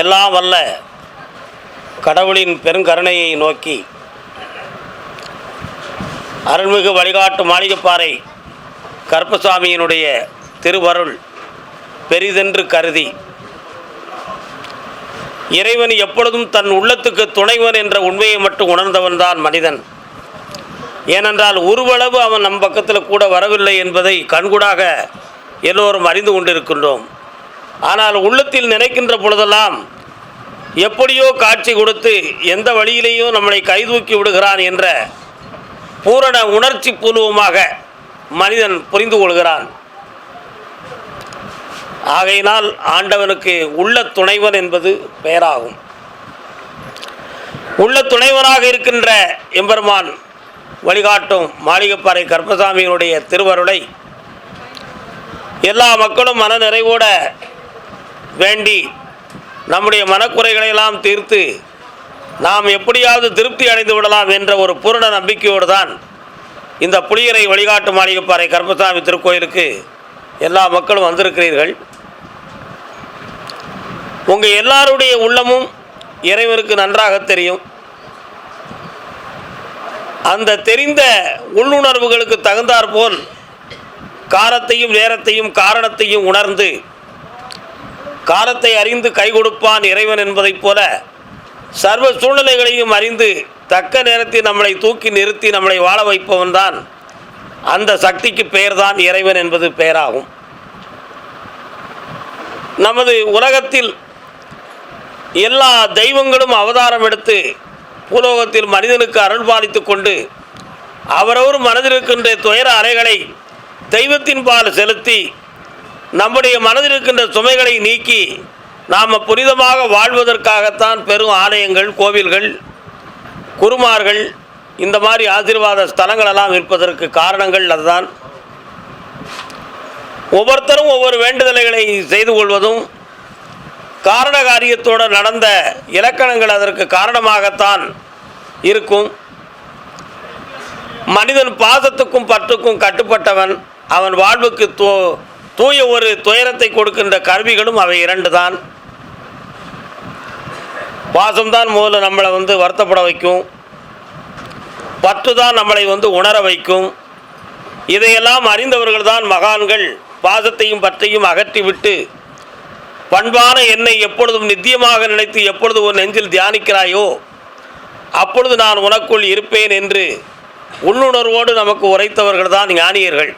எல்லாம் வல்ல கடவுளின் பெருங்கருணையை நோக்கி அருள்மிகு வழிகாட்டு மாளிகைப்பாறை கருப்பசாமியினுடைய திருவருள் பெரிதென்று கருதி இறைவன் எப்பொழுதும் தன் உள்ளத்துக்கு துணைவன் என்ற உண்மையை மட்டும் உணர்ந்தவன்தான் மனிதன். ஏனென்றால் உருவளவு அவன் நம் பக்கத்தில் கூட வரவில்லை என்பதை கண்கூடாக எல்லோரும் அறிந்து கொண்டிருக்கின்றோம். ஆனால் உள்ளத்தில் நினைக்கின்ற பொழுதெல்லாம் எப்படியோ காட்சி கொடுத்து எந்த வழியிலேயோ நம்மளை கைதூக்கி விடுகிறான் என்ற பூரண உணர்ச்சி பூர்வமாக மனிதன் புரிந்து கொள்கிறான். ஆகையினால் ஆண்டவனுக்கு உள்ள துணைவன் என்பது பெயராகும். உள்ள துணைவனாக இருக்கின்ற எம்பெருமான் வழிகாட்டும் மாளிகைப்பாறை கற்பசாமியினுடைய திருவருளை எல்லா மக்களும் மன நிறைவோட வேண்டி நம்முடைய மனக்குறைகளை எல்லாம் தீர்த்து நாம் எப்படியாவது திருப்தி அடைந்து விடலாம் என்ற ஒரு பூரண நம்பிக்கையோடு தான் இந்த புளியரை வழிகாட்டு மாளிகைப்பாறை கருப்பசாமி திருக்கோயிலுக்கு எல்லா மக்களும் வந்திருக்கிறீர்கள். உங்கள் எல்லாருடைய உள்ளமும் இறைவருக்கு நன்றாக தெரியும். அந்த தெரிந்த உள்ளுணர்வுகளுக்கு தகுந்தாற்போல் காலத்தையும் நேரத்தையும் காரணத்தையும் உணர்ந்து காலத்தை அறிந்து கை கொடுப்பான் இறைவன் என்பதைப் போல சர்வ சூழ்நிலைகளையும் அறிந்து தக்க நேரத்தில் நம்மளை தூக்கி நிறுத்தி நம்மளை வாழ வைப்பவன் தான் அந்த சக்திக்கு பெயர்தான் இறைவன் என்பது பெயராகும். நமது உலகத்தில் எல்லா தெய்வங்களும் அவதாரம் எடுத்து பூலோகத்தில் மனிதனுக்கு அருள் பாலித்து கொண்டு அவரவர் மனதில் இருக்கின்ற துயர அறைகளை தெய்வத்தின் பால் செலுத்தி நம்முடைய மனதில் இருக்கின்ற சுமைகளை நீக்கி நாம் புனிதமாக வாழ்வதற்காகத்தான் பெரும் ஆலயங்கள் கோவில்கள் குருமார்கள் இந்த மாதிரி ஆசீர்வாத ஸ்தலங்களெல்லாம் இருப்பதற்கு காரணங்கள் அதுதான். ஒவ்வொருத்தரும் ஒவ்வொரு வேண்டுதலைகளை செய்து கொள்வதும் காரண காரியத்தோடு நடந்த இலக்கணங்கள் அதற்கு காரணமாகத்தான் இருக்கும். மனிதன் பாசத்துக்கும் பற்றுக்கும் கட்டுப்பட்டவன் அவன் வாழ்வுக்கு தோ தூய ஒரு துயரத்தை கொடுக்கின்ற கருவிகளும் அவை இரண்டு தான் பாசம்தான் முதல்ல நம்மளை வந்து வருத்தப்பட வைக்கும். பற்று தான் நம்மளை வந்து உணர வைக்கும். இதையெல்லாம் அறிந்தவர்கள் தான் மகான்கள். பாசத்தையும் பற்றையும் அகற்றிவிட்டு பண்பான என்னை எப்பொழுதும் நித்தியமாக நினைத்து எப்பொழுது உன் நெஞ்சில் தியானிக்கிறாயோ அப்பொழுது நான் உனக்குள் இருப்பேன் என்று உள்ளுணர்வோடு நமக்கு உரைத்தவர்கள் தான் ஞானியர்கள்.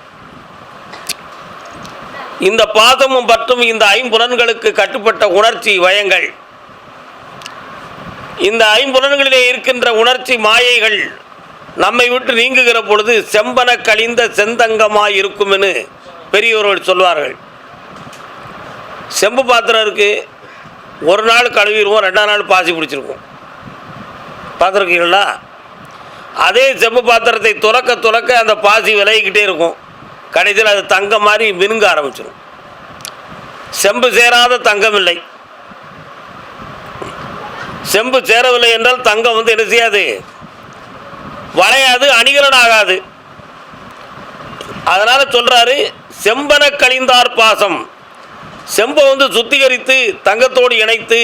இந்த பாதமும் பற்றும் இந்த ஐம்புலன்களுக்கு கட்டுப்பட்ட உணர்ச்சி வயங்கள். இந்த ஐம்புலன்களிலே இருக்கின்ற உணர்ச்சி மாயைகள் நம்மை விட்டு நீங்குகிற பொழுது செம்பன கழிந்த செந்தங்கமாய் இருக்கும்னு பெரியவர்கள் சொல்வார்கள். செம்பு பாத்திரம் இருக்குது ஒரு நாள் கழுவிடுவோம் ரெண்டாம் நாள் பாசி பிடிச்சிருக்கும் பார்த்துருக்கீங்களா அதே செம்பு பாத்திரத்தை துலக்க துலக்க அந்த பாசி விலகிக்கிட்டே இருக்கும். கடைசியில் அது தங்கம் மாதிரி மினுங்க ஆரம்பிச்சிடும் செம்பு சேராத தங்கம் இல்லை செம்பு சேரவில்லை என்றால் தங்கம் வந்து என்ன செய்யாது? வளையாது அணிகலன் ஆகாது அதனால் சொல்கிறாரு செம்பன கழிந்தார் பாசம். செம்பை வந்து சுத்திகரித்து தங்கத்தோடு இணைத்து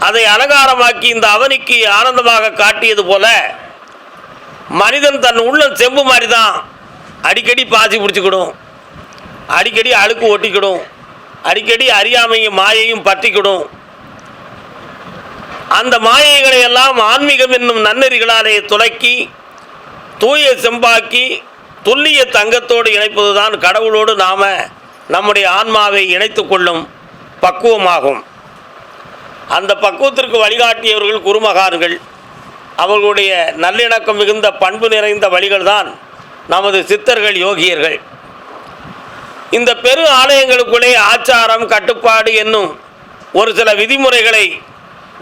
அதை அலங்காரமாக்கி இந்த அவனிக்கு ஆனந்தமாக காட்டியது போல மனிதன் தன் உள்ளம் செம்பு மாதிரி தான் அடிக்கடி பாசி பிடிச்சிக்கிடும். அடிக்கடி அழுக்கு ஒட்டிக்கிடும். அடிக்கடி அறியாமையும் மாயையும் பற்றிக்கிடும். அந்த மாயைகளை எல்லாம் ஆன்மீகம் என்னும் நன்னெறிகளாலே துலக்கி தூய செம்பாக்கி துல்லிய தங்கத்தோடு இணைப்பதுதான் கடவுளோடு நாம் நம்முடைய ஆன்மாவை இணைத்து கொள்ளும் பக்குவமாகும். அந்த பக்குவத்திற்கு வழிகாட்டியவர்கள் குருமகான்கள். அவர்களுடைய நல்லிணக்கம் மிகுந்த பண்பு நிறைந்த வழிகள்தான் நமது சித்தர்கள் யோகியர்கள். இந்த பெரு ஆலயங்களுக்குள்ளே ஆச்சாரம் கட்டுப்பாடு என்னும் ஒரு சில விதிமுறைகளை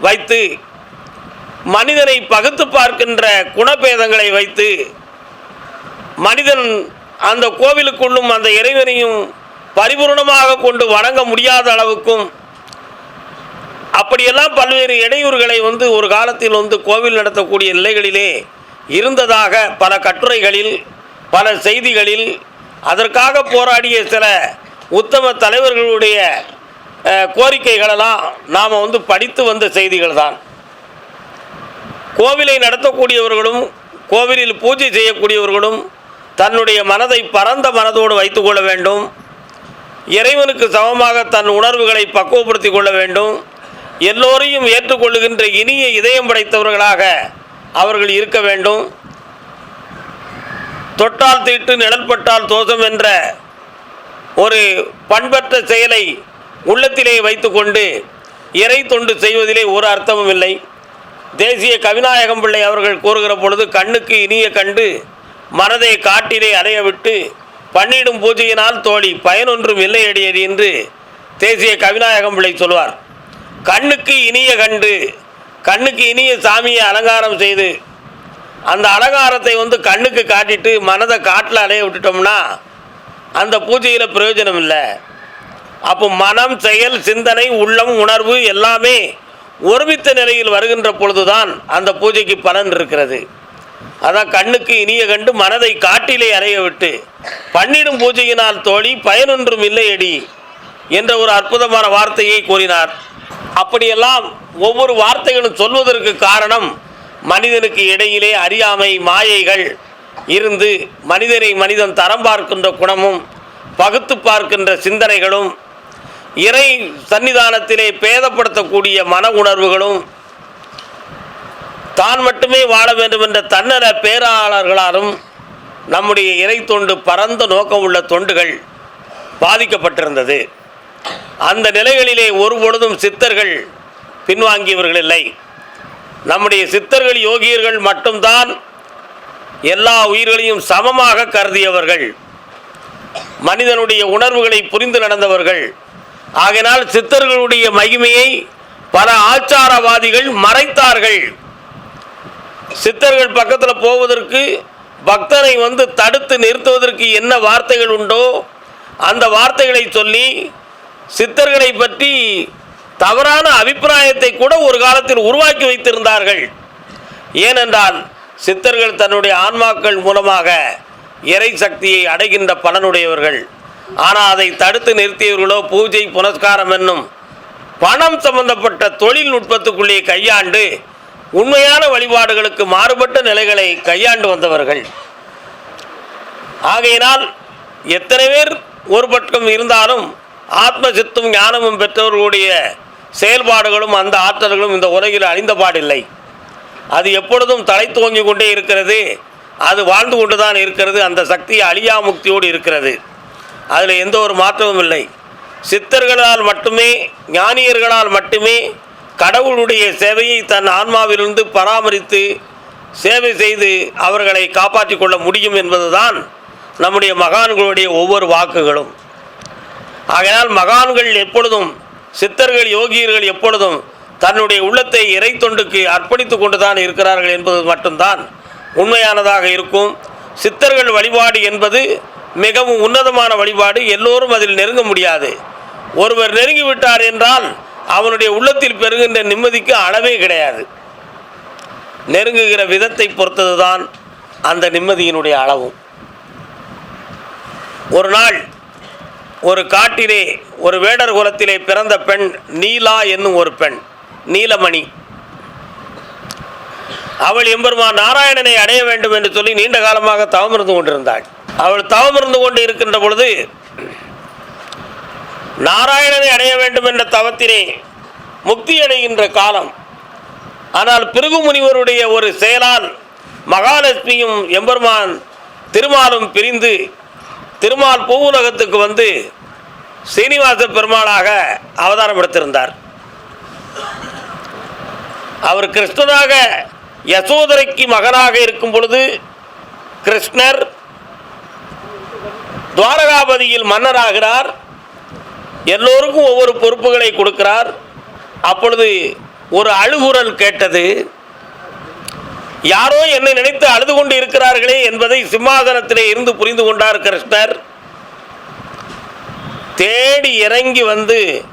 வைத்து மனிதனை பகுத்து பார்க்கின்ற குணபேதங்களை வைத்து மனிதன் அந்த கோவிலுக்குள்ளும் அந்த இறைவனையும் பரிபூர்ணமாக கொண்டு வணங்க முடியாத அளவுக்கும் அப்படியெல்லாம் பல்வேறு இடையூறுகளை வந்து ஒரு காலத்தில் வந்து கோவில் நடத்தக்கூடிய நிலைகளிலே இருந்ததாக பல கட்டுரைகளில் பல செய்திகளில் அதற்காக போராடிய சில உத்தம தலைவர்களுடைய கோரிக்கைகளெல்லாம் நாம் வந்து படித்து வந்த செய்திகள் தான் கோவிலை நடத்தக்கூடியவர்களும் கோவிலில் பூஜை செய்யக்கூடியவர்களும் தன்னுடைய மனதை பரந்த மனதோடு வைத்துக்கொள்ள வேண்டும். இறைவனுக்கு சமமாக தன் உணர்வுகளை பக்குவப்படுத்தி கொள்ள வேண்டும். எல்லோரையும் ஏற்றுக்கொள்ளுகின்ற இனிய இதயம் படைத்தவர்களாக அவர்கள் இருக்க வேண்டும். தொட்டால் தீட்டு நிழல்பட்டால் தோஷம் என்ற ஒரு பண்பற்ற செயலை உள்ளத்திலே வைத்துக்கொண்டு இறை தொண்டு செய்வதிலே ஒரு அர்த்தமும் இல்லை. தேசிய கவிநாயகம் பிள்ளை அவர்கள் கூறுகிற பொழுது கண்ணுக்கு இனிய கண்டு மனதை காட்டிலே அலைய விட்டு பண்ணிடும் பூஜையினால் தோழி பயனொன்றும் இல்லை என்று தேசிய கவிநாயகம் பிள்ளை சொல்வார். கண்ணுக்கு இனிய கண்டு கண்ணுக்கு இனிய சாமியை அலங்காரம் செய்து அந்த அலங்காரத்தை வந்து கண்ணுக்கு காட்டிட்டு மனதை காட்டில் அலைய விட்டுட்டோம்னா அந்த பூஜையில் பிரயோஜனம் இல்லை. அப்போ மனம் செயல் சிந்தனை உள்ளம் உணர்வு எல்லாமே ஒருமித்த நிலையில் வருகின்ற பொழுதுதான் அந்த பூஜைக்கு பலன் இருக்கிறது. அதான் கண்ணுக்கு இனிய கண்டு மனதை காட்டிலே அறைய விட்டு பண்ணிடும் பூஜையினால் தோழி பயனொன்றும் இல்லையடி என்ற ஒரு அற்புதமான வார்த்தையை கூறினார். அப்படியெல்லாம் ஒவ்வொரு வார்த்தைகளும் சொல்வதற்கு காரணம் மனிதனுக்கு இடையிலே அறியாமை மாயைகள் இருந்து மனிதனை மனிதன் தரம் பார்க்கின்ற குணமும் பகுத்து பார்க்கின்ற சிந்தனைகளும் இறை சன்னிதானத்திலே பேதப்படுத்தக்கூடிய மன உணர்வுகளும் தான் மட்டுமே வாழ வேண்டும் என்ற தன்னல பேராளர்களாலும் நம்முடைய இறை தொண்டு பரந்த நோக்கம் உள்ள தொண்டுகள் பாதிக்கப்பட்டிருந்தது. அந்த நிலைகளிலே ஒரு பொழுதும் சித்தர்கள் பின்வாங்கியவர்கள் இல்லை. நம்முடைய சித்தர்கள் யோகியர்கள் மட்டும்தான் எல்லா உயிர்களையும் சமமாக கருதியவர்கள். மனிதனுடைய உணர்வுகளை புரிந்து நடந்தவர்கள். ஆகினால் சித்தர்களுடைய மகிமையை பல ஆச்சாரவாதிகள் மறைத்தார்கள். சித்தர்கள் பக்கத்தில் போவதற்கு பக்தனை வந்து தடுத்து நிறுத்துவதற்கு என்ன வார்த்தைகள் உண்டோ அந்த வார்த்தைகளை சொல்லி சித்தர்களை பற்றி தவறான அபிப்பிராயத்தை கூட ஒரு காலத்தில் உருவாக்கி வைத்திருந்தார்கள். ஏனென்றால் சித்தர்கள் தன்னுடைய ஆன்மாக்கள் மூலமாக இறை சக்தியை அடைகின்ற பலனுடையவர்கள். ஆனால் அதை தடுத்து நிறுத்தியவர்களோ பூஜை புனஸ்காரம் என்னும் பணம் சம்பந்தப்பட்ட தொழில்நுட்பத்துக்குள்ளே கையாண்டு உண்மையான வழிபாடுகளுக்கு மாறுபட்ட நிலைகளை கையாண்டு வந்தவர்கள். ஆகையினால் எத்தனை பேர் ஒரு பக்கம் இருந்தாலும் ஆத்ம சித்தும் ஞானமும் பெற்றவர்களுடைய செயல்பாடுகளும் அந்த ஆற்றல்களும் இந்த உலகில் அழிந்த பாடில்லை. அது எப்பொழுதும் தலை தோங்கி கொண்டே இருக்கிறது. அது வாழ்ந்து கொண்டு தான் இருக்கிறது. அந்த சக்தி அழியா முக்தியோடு இருக்கிறது. அதில் எந்த ஒரு மாற்றமும் இல்லை. சித்தர்களால் மட்டுமே ஞானியர்களால் மட்டுமே கடவுளுடைய சேவையை தன் ஆன்மாவிலிருந்து பராமரித்து சேவை செய்து அவர்களை காப்பாற்றிக் கொள்ள முடியும் என்பதுதான் நம்முடைய மகான்களுடைய ஒவ்வொரு வாக்குகளும். ஆகையால் மகான்கள் எப்பொழுதும் சித்தர்கள் யோகியர்கள் எப்பொழுதும் தன்னுடைய உள்ளத்தை இறை தொண்டுக்கு அர்ப்பணித்து கொண்டுதான் இருக்கிறார்கள் என்பது மட்டும்தான் உண்மையானதாக இருக்கும். சித்தர்கள் வழிபாடு என்பது மிகவும் உன்னதமான வழிபாடு எல்லோரும் அதில் நெருங்க முடியாது. ஒருவர் நெருங்கி விட்டார் என்றால் அவனுடைய உள்ளத்தில் பெறுகின்ற நிம்மதிக்கு அளவே கிடையாது. நெருங்குகிற விதத்தை பொறுத்தது தான் அந்த நிம்மதியினுடைய அளவும். ஒரு நாள் ஒரு காட்டிலே ஒரு வேடர் குலத்திலே பிறந்த பெண் நீலா என்னும் ஒரு பெண் நீலமணி. அவள் எம்பெருமான் நாராயணனை அடைய வேண்டும் என்று சொல்லி நீண்ட காலமாக தவம் இருந்து கொண்டிருந்தாள். அவள் தவம் இருந்து கொண்டு இருக்கின்ற பொழுது நாராயணனை அடைய வேண்டும் என்ற தவத்திலே முக்தி அடைகின்ற காலம். ஆனால் பிருகு முனிவருடைய ஒரு செயலால் மகாலட்சுமியும் எம்பெருமான் திருமாலும் பிரிந்து திருமால் பூவுலகத்துக்கு வந்து சீனிவாச பெருமாளாக அவதாரம் எடுத்திருந்தார். அவர் கிருஷ்ணனாக யசோதரைக்கு மகனாக இருக்கும் பொழுது கிருஷ்ணர் துவாரகாபதியில் மன்னராகிறார். எல்லோருக்கும் ஒவ்வொரு பொறுப்புகளை கொடுக்கிறார். அப்பொழுது ஒரு அழுகுரல் கேட்டது. யாரோ என்னை நினைத்து அழுது கொண்டு இருக்கிறார்களே என்பதை சிம்மாசனத்திலே இருந்து புரிந்து கொண்டார் கிருஷ்ணர். தேடி இறங்கி வந்து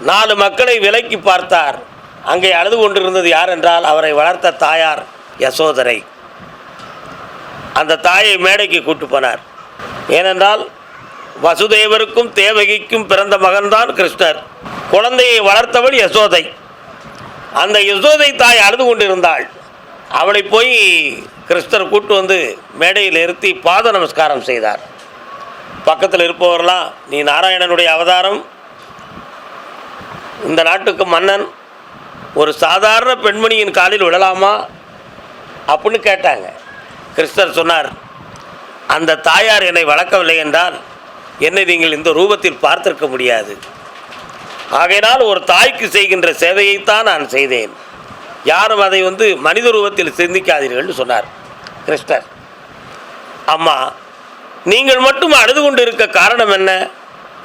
நாலு மக்களை விலக்கி பார்த்தார். அங்கே அழுது கொண்டிருந்தது யார் என்றால் அவரை வளர்த்த தாயார் யசோதரை. அந்த தாயை மேடைக்கு கூட்டு போனார். ஏனென்றால் வசுதேவருக்கும் தேவகிக்கும் பிறந்த மகன்தான் கிருஷ்ணர். குழந்தையை வளர்த்தவள் யசோதை. அந்த யசோதை தாய் அழுது கொண்டிருந்தாள். அவளை போய் கிருஷ்ணர் கூட்டு வந்து மேடையில் நிறுத்தி பாத நமஸ்காரம் செய்தார். பக்கத்தில் இருப்பவரெல்லாம் நீ நாராயணனுடைய அவதாரம் இந்த நாட்டுக்கு மன்னன் ஒரு சாதாரண பெண்மணியின் காலில் விழலாமா? அப்படின்னு கேட்டாங்க. கிருஷ்ணர் சொன்னார் அந்த தாயார் என்னை வளர்க்கவில்லை என்றால் என்னை நீங்கள் இந்த ரூபத்தில் பார்த்திருக்க முடியாது. ஆகையினால் ஒரு தாய்க்கு செய்கின்ற சேவையைத்தான் நான் செய்தேன். யாரும் அதை வந்து மனித ரூபத்தில் சிந்திக்காதீர்கள்னு சொன்னார். கிருஷ்ணர் அம்மா நீங்கள் மட்டும் அழுது கொண்டு இருக்க காரணம் என்ன?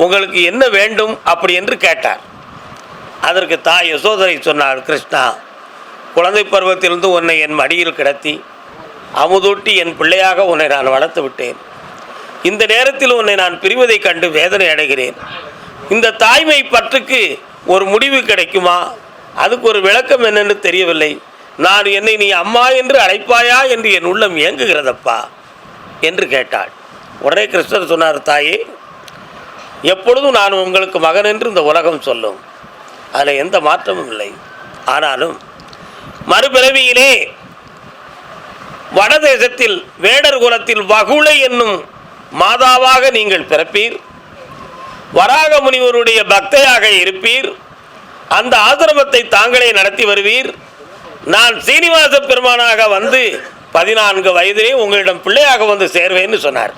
உங்களுக்கு என்ன வேண்டும் அப்படி என்று கேட்டார். அதற்கு தாய் யசோதரை சொன்னார் கிருஷ்ணா குழந்தை பருவத்திலிருந்து உன்னை என் மடியில் கிடத்தி அமுதூட்டி என் பிள்ளையாக உன்னை நான் வளர்த்து விட்டேன். இந்த நேரத்தில் உன்னை நான் பிரிவதை கண்டு வேதனை அடைகிறேன். இந்த தாய்மை பற்றுக்கு ஒரு முடிவு கிடைக்குமா? அதுக்கு ஒரு விளக்கம் என்னென்று தெரியவில்லை. நான் என்னை நீ அம்மா என்று அழைப்பாயா என்று என் உள்ளம் இயங்குகிறதப்பா என்று கேட்டாள். உடனே கிருஷ்ணர் சொன்னார் தாயே எப்பொழுதும் நான் உங்களுக்கு மகன் என்று இந்த உலகம் சொல்லும். அதில் எந்த மாற்றமும் இல்லை. ஆனாலும் மறுபிறவியிலே வடதேசத்தில் வேடர் குலத்தில் வகுளை என்னும் மாதாவாக நீங்கள் பிறப்பீர். வராக முனிவருடைய பக்தையாக இருப்பீர். அந்த ஆசிரமத்தை தாங்களே நடத்தி வருவீர். நான் சீனிவாச பெருமானாக வந்து பதினான்கு வயதிலே உங்களிடம் பிள்ளையாக வந்து சேர்வேன்னு சொன்னார்.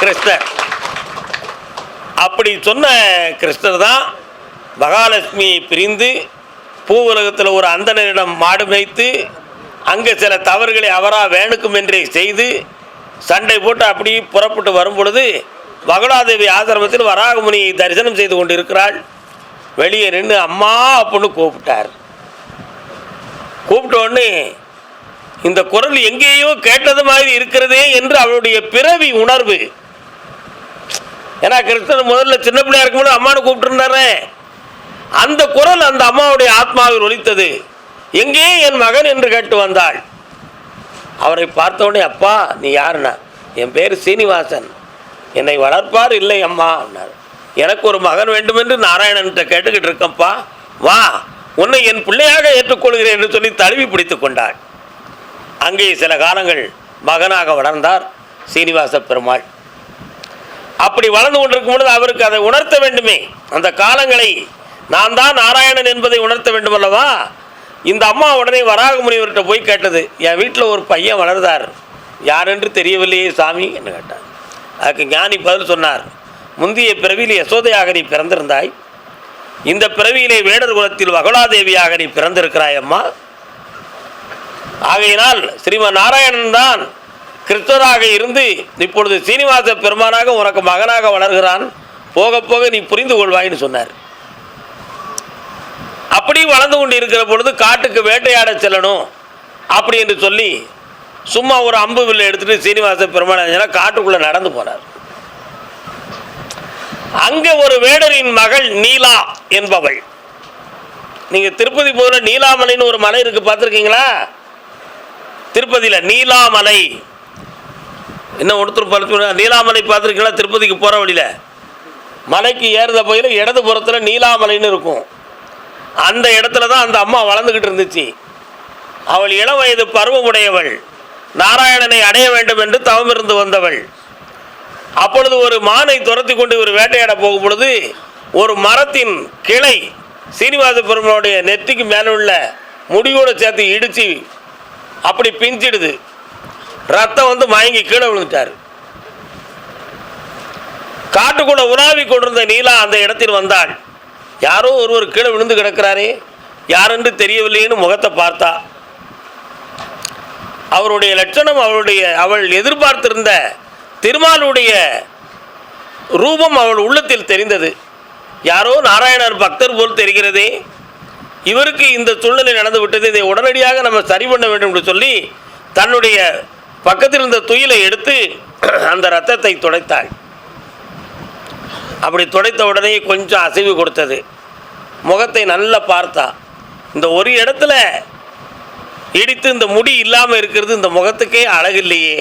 கிருஷ்ணர். அப்படி சொன்ன கிருஷ்ணர் தான் மகாலட்சுமியை பிரிந்து பூவுலகத்தில் ஒரு அந்தனரிடம் மாடு மேய்த்து அங்கே சில தவறுகளை அவரா வேணுக்கும் என்றே செய்து சண்டை போட்டு அப்படி புறப்பட்டு வரும் பொழுது மகளாதேவி ஆசிரமத்தில் வராகமுனியை தரிசனம் செய்து கொண்டிருக்கிறாள். வெளியே நின்று அம்மா அப்படின்னு கூப்பிட்டார். கூப்பிட்ட உடனே இந்த குரல் எங்கேயோ கேட்டது மாதிரி இருக்கிறதே என்று அவளுடைய பிறவி உணர்வு. ஏன்னா கிருஷ்ணன் முதல்ல சின்ன பிள்ளையா இருக்கும்போது அம்மானு கூப்பிட்டுருந்தாரே. அந்த குரல் அந்த அம்மாவுடைய ஆத்மாவில் ஒலித்தது. எங்கே என் மகன்? என்று கேட்டு வந்தாள். அவரை பார்த்தவுடனே அப்பா நீ யாருண்ணா என் பேர் சீனிவாசன். என்னை வளர்ப்பார் இல்லை அம்மா அண்ணார் எனக்கு ஒரு மகன் வேண்டுமென்று நாராயணன்கிட்ட கேட்டுக்கிட்டு இருக்கேன்ப்பா. வா உன்னை என் பிள்ளையாக ஏற்றுக்கொள்கிறேன் என்று சொல்லி தழுவி பிடித்து கொண்டாள் அங்கே சில காலங்கள் மகனாக வளர்ந்தார் சீனிவாச பெருமாள். அப்படி வளர்ந்து கொண்டிருக்கும் பொழுது அவருக்கு அதை உணர்த்த வேண்டுமே. அந்த காலங்களை நான் தான் நாராயணன் என்பதை உணர்த்த வேண்டும் அல்லவா இந்த அம்மா உடனே வராக முனிவர்கிட்ட போய் கேட்டது என் வீட்டில் ஒரு பையன் வளர்ந்தார். யாரென்று தெரியவில்லையே சாமி என்று கேட்டார். அதுக்கு ஞானி பதில் சொன்னார். முந்தைய பிறவியில் யசோதையாக நீ பிறந்திருந்தாய். இந்த பிறவியிலே வேடர் குலத்தில் வகுலாதேவியாக நீ பிறந்திருக்கிறாய் அம்மா. ஆகையினால் ஸ்ரீமன் நாராயணன் தான் கிருஷ்ணராக இருந்து இப்பொழுது சீனிவாச பெருமானாக உனக்கு மகனாக வளர்கிறான். போக போக நீ புரிந்து கொள்வாயின்னு சொன்னார். அப்படி வளர்ந்து கொண்டு இருக்கிற பொழுது காட்டுக்கு வேட்டையாட செல்லணும். அப்படி என்று சொல்லி சும்மா ஒரு அம்பு வில்லை எடுத்துட்டு சீனிவாச பெருமாள் காட்டுக்குள்ளே நடந்து போனார். அங்கே ஒரு வேடரின் மகள் நீலா என்பவள். நீங்கள் திருப்பதி போகிற நீலாமலைன்னு ஒரு மலை இருக்குது பார்த்துருக்கீங்களா? திருப்பதியில் நீலாமலை. என்ன ஒருத்தர் பார்த்து நீலாமலை பார்த்துருக்கீங்களா? திருப்பதிக்கு போகிற வழியில். மலைக்கு ஏறுத போயில் இடது புறத்தில் நீலாமலைன்னு இருக்கும். அந்த இடத்துல தான் அந்த அம்மா வளர்ந்துக்கிட்டு இருந்துச்சு. அவள் இளம் வயது பருவமுடையவள். நாராயணனை அடைய வேண்டும் என்று தவமிருந்து வந்தவள். அப்பொழுது ஒரு மானை துரத்தி கொண்டு ஒரு வேட்டையாட போகும் பொழுது ஒரு மரத்தின் கிளை சீனிவாச பெருமானுடைய நெற்றிக்கு மேலே உள்ள முடியோடு சேர்த்து இடித்து அப்படி பிஞ்சிடுது. ரத்தம் வந்து மயங்கி கீழே விழுந்துட்டார். காட்டுக்குள்ள உலாவி கொண்டிருந்த நீலா அந்த இடத்தில் வந்தாள். யாரோ ஒருவர் கீழே விழுந்து கிடக்கிறாரே. யாரென்று தெரியவில்லைன்னு முகத்தை பார்த்தா. அவருடைய லட்சணம் அவருடைய அவள் எதிர்பார்த்திருந்த திருமாலுடைய ரூபம் அவள் உள்ளத்தில் தெரிந்தது. யாரோ நாராயணர் பக்தர் போல் தெரிகிறதே. இவருக்கு இந்த சூழ்நிலை நடந்து விட்டது. இதை உடனடியாக நம்ம சரி பண்ண வேண்டும் என்று சொல்லி தன்னுடைய பக்கத்தில் இருந்த துயிலை எடுத்து அந்த ரத்தத்தை துடைத்தாள். அப்படி துடைத்த உடனே கொஞ்சம் அசைவு கொடுத்தது. முகத்தை நல்லா பார்த்தா. இந்த ஒரு இடத்துல இடித்து இந்த முடி இல்லாமல் இருக்கிறது இந்த முகத்துக்கே அழகில்லையே.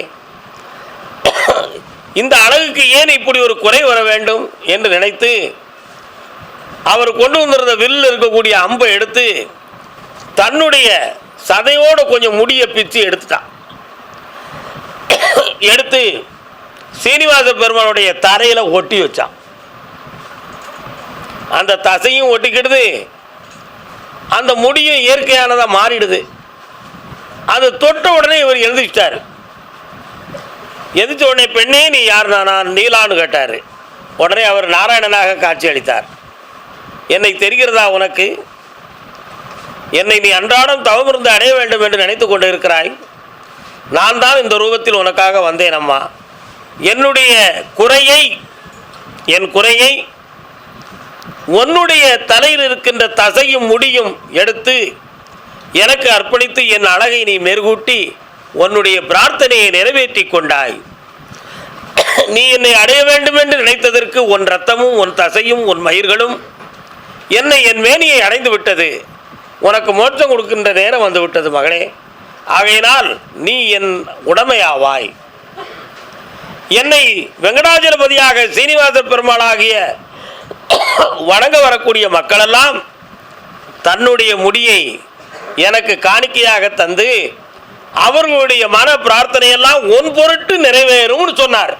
இந்த அழகுக்கு ஏன் இப்படி ஒரு குறை வர வேண்டும் என்று நினைத்து அவர் கொண்டு வந்திருந்த வில்லில் இருக்கக்கூடிய அம்பை எடுத்து தன்னுடைய சதையோடு கொஞ்சம் முடியை பிச்சு எடுத்துட்டான். எடுத்து சீனிவாச பெருமானுடைய தரையில் ஒட்டி வச்சான். அந்த தசையும் ஒட்டிக்கிடுது. அந்த முடியும் இயற்கையானதாக மாறிடுது. அது தொட்ட உடனே இவர் எழுதிச்சிட்டார் எதிர்த்த உடனே பெண்ணே நீ யார் நானா நீலான்னு கேட்டார். உடனே அவர் நாராயணனாக காட்சி அளித்தார். என்னை தெரிகிறதா உனக்கு? என்னை நீ அன்றாடம் தவமிருந்து அடைய வேண்டும் என்று நினைத்து கொண்டு இருக்கிறாய் நான் தான் இந்த ரூபத்தில் உனக்காக வந்தேன் அம்மா. என்னுடைய குறையை என் குறையை உன்னுடைய தலையில் இருக்கின்ற தசையும் முடியும் எடுத்து எனக்கு அர்ப்பணித்து என் அழகை நீ மெருகூட்டி உன்னுடைய பிரார்த்தனையை நிறைவேற்றி கொண்டாய். நீ என்னை அடைய வேண்டும் என்று நினைத்ததற்கு உன் ரத்தமும் உன் தசையும் உன் மயிர்களும் என்னை என் மேனியை அடைந்து விட்டது. உனக்கு மோட்சம் கொடுக்கின்ற நேரம் வந்து விட்டது மகளே. ஆகையினால் நீ என் உடமையாவாய். என்னை வெங்கடாஜலபதியாக சீனிவாச பெருமாளாகிய வணங்க வரக்கூடிய மக்களெல்லாம் தன்னுடைய முடியை எனக்கு காணிக்கையாக தந்து அவர்களுடைய மன பிரார்த்தனையெல்லாம் ஒன் பொருட்டு நிறைவேறும்னு சொன்னார்.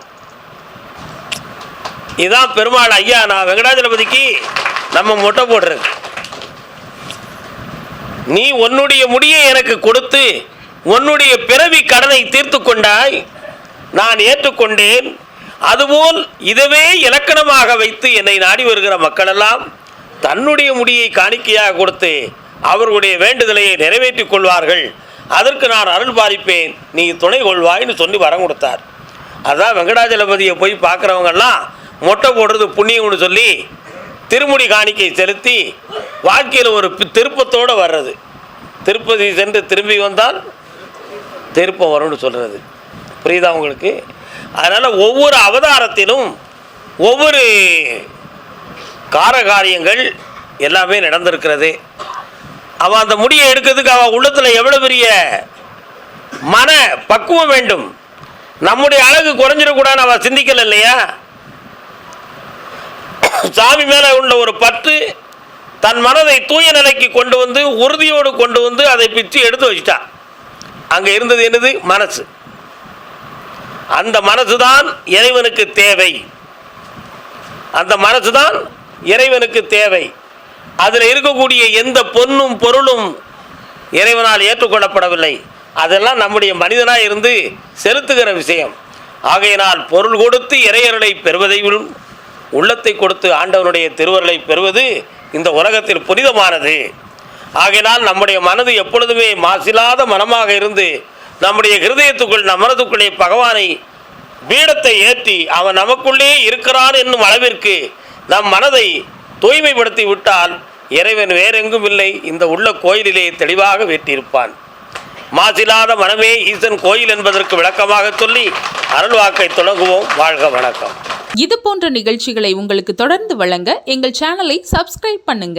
இதுதான் பெருமாள் ஐயா நான் வெங்கடாஜலபதிக்கு நம்ம மொட்டை போடுறது. நீ உன்னுடைய முடியை எனக்கு கொடுத்து உன்னுடைய பிறவி கடனை தீர்த்து கொண்டாய். நான் ஏற்றுக்கொண்டேன். அதுபோல் இதுவே இலக்கணமாக வைத்து என்னை நாடி வருகிற மக்களெல்லாம் தன்னுடைய முடியை காணிக்கையாக கொடுத்து அவர்களுடைய வேண்டுதலையை நிறைவேற்றிக் கொள்வார்கள். அதற்கு நான் அருள் பாலிப்பேன். நீ துணை கொள்வாய்னு சொல்லி வரம் கொடுத்தார். அதான் வெங்கடாஜலபதியை போய் பார்க்குறவங்கெல்லாம் மொட்டை போடுறது புண்ணியம்னு சொல்லி திருமுடி காணிக்கை செலுத்தி வாழ்க்கையில் ஒரு திருப்பத்தோடு வர்றது. திருப்பதி சென்று திரும்பி வந்தால் திருப்பம் வரும்னு சொல்கிறது புரியுதா உங்களுக்கு? அதனால் ஒவ்வொரு அவதாரத்திலும் ஒவ்வொரு காரகாரியங்கள் எல்லாமே நடந்திருக்கிறது. அவன் அந்த முடியை எடுக்கிறதுக்கு அவன் உள்ளத்தில் எவ்வளோ பெரிய மன பக்குவம் வேண்டும்? நம்முடைய அழகு குறைஞ்சிடக்கூடாதுன்னு அவன் சிந்திக்கல இல்லையா? சாமி மேலே உள்ள ஒரு பற்று தன் மனதை தூய நிலைக்கு கொண்டு வந்து உறுதியோடு கொண்டு வந்து அதை பிச்சு எடுத்து வச்சிட்டான் அங்கே இருந்தது என்னது? மனசு. அந்த மனசு தான் இறைவனுக்கு தேவை. அந்த மனசு தான் இறைவனுக்கு தேவை. அதில் இருக்கக்கூடிய எந்த பொன்னும் பொருளும் இறைவனால் ஏற்றுக்கொள்ளப்படவில்லை. அதெல்லாம் நம்முடைய மனிதனாக இருந்து செலுத்துகிற விஷயம். ஆகையினால் பொருள் கொடுத்து இறையர்களை பெறுவதை உள்ளத்தை கொடுத்து ஆண்டவனுடைய திருவருளை பெறுவது இந்த உலகத்தில் புனிதமானது. ஆகையினால் நம்முடைய மனது எப்பொழுதுமே மாசில்லாத மனமாக இருந்து நம்முடைய ஹிருதயத்துக்குள் நம் மனதுக்குள்ளே பகவானை பீடத்தை ஏற்றி அவன் நமக்குள்ளே இருக்கிறான் என்னும் அளவிற்கு நம் மனதை தூய்மைப்படுத்தி விட்டால் இறைவன் வேறெங்கும் இல்லை. இந்த உள்ள கோயிலிலே தெளிவாக வீட்டியிருப்பான் மாசில்லாத மனமே ஈசன் கோயில் என்பதற்கு விளக்கமாக சொல்லி அருள்வாக்கை தொடங்குவோம். வாழ்க வணக்கம். இது போன்ற நிகழ்ச்சிகளை உங்களுக்கு தொடர்ந்து வழங்க எங்கள் சேனலை சப்ஸ்கிரைப் பண்ணுங்க.